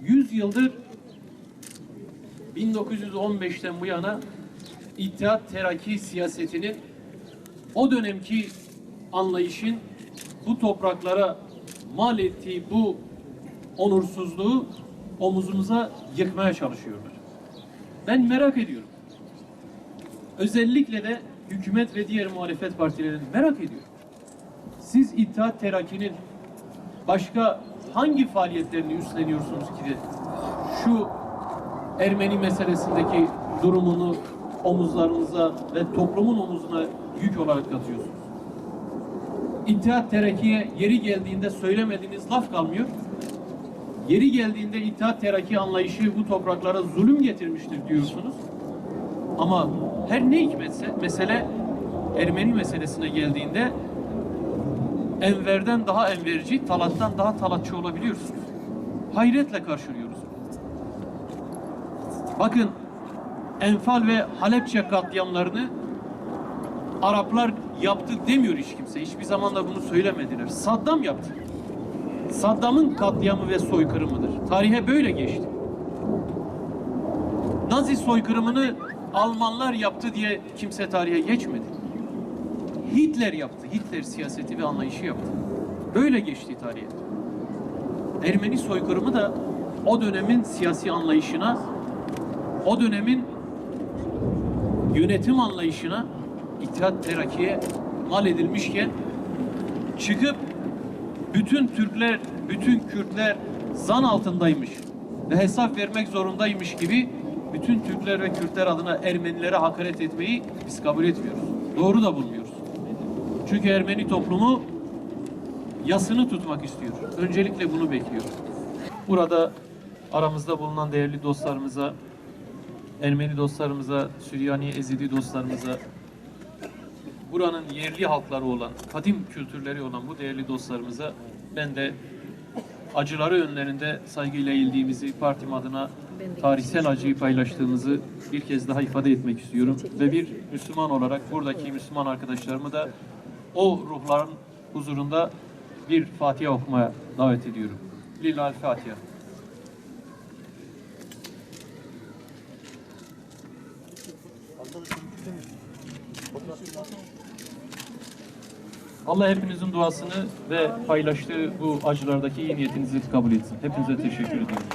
100 yıldır 1915'ten bu yana İttihat Terakki siyasetinin o dönemki anlayışın bu topraklara mal ettiği bu onursuzluğu omuzumuza yıkmaya çalışıyorlar. Ben merak ediyorum. Özellikle de hükümet ve diğer muhalefet partilerinin merak ediyorum. Siz İttihat Terakki'nin başka hangi faaliyetlerini üstleniyorsunuz ki de şu Ermeni meselesindeki durumunu omuzlarınıza ve toplumun omuzuna yük olarak katıyorsunuz. İttihat Terakki'ye yeri geldiğinde söylemediğiniz laf kalmıyor. Yeri geldiğinde İttihat Terakki anlayışı bu topraklara zulüm getirmiştir diyorsunuz. Ama her ne hikmetse mesele Ermeni meselesine geldiğinde Enver'den daha enverci, Talat'tan daha Talatçı olabiliyorsunuz. Hayretle karşılıyoruz. Bakın Enfal ve Halepçe katliamlarını Araplar yaptı demiyor hiç kimse. Hiçbir zaman da bunu söylemediler. Saddam yaptı. Saddam'ın katliamı ve soykırımıdır. Tarihe böyle geçti. Nazi soykırımını Almanlar yaptı diye kimse tarihe geçmedi. Hitler yaptı. Hitler siyaseti ve anlayışı yaptı. Böyle geçti tarihe. Ermeni soykırımı da o dönemin siyasi anlayışına, o dönemin yönetim anlayışına İttihat Terakki'ye mal edilmişken çıkıp bütün Türkler, bütün Kürtler zan altındaymış ve hesap vermek zorundaymış gibi bütün Türkler ve Kürtler adına Ermenilere hakaret etmeyi biz kabul etmiyoruz. Doğru da bulmuyoruz. Çünkü Ermeni toplumu yasını tutmak istiyor. Öncelikle bunu bekliyor. Burada aramızda bulunan değerli dostlarımıza, Ermeni dostlarımıza, Süryani Ezidi dostlarımıza, buranın yerli halkları olan, kadim kültürleri olan bu değerli dostlarımıza ben de acıları önlerinde saygıyla eğildiğimizi, partim adına tarihsel acıyı paylaştığımızı bir kez daha ifade etmek istiyorum. Ve bir Müslüman olarak buradaki Müslüman arkadaşlarımı da o ruhların huzurunda bir Fatiha okumaya davet ediyorum. Lillahi Fatiha. Allah hepinizin duasını ve paylaştığı bu acılardaki iyi niyetinizi kabul etsin. Hepinize teşekkür ediyorum.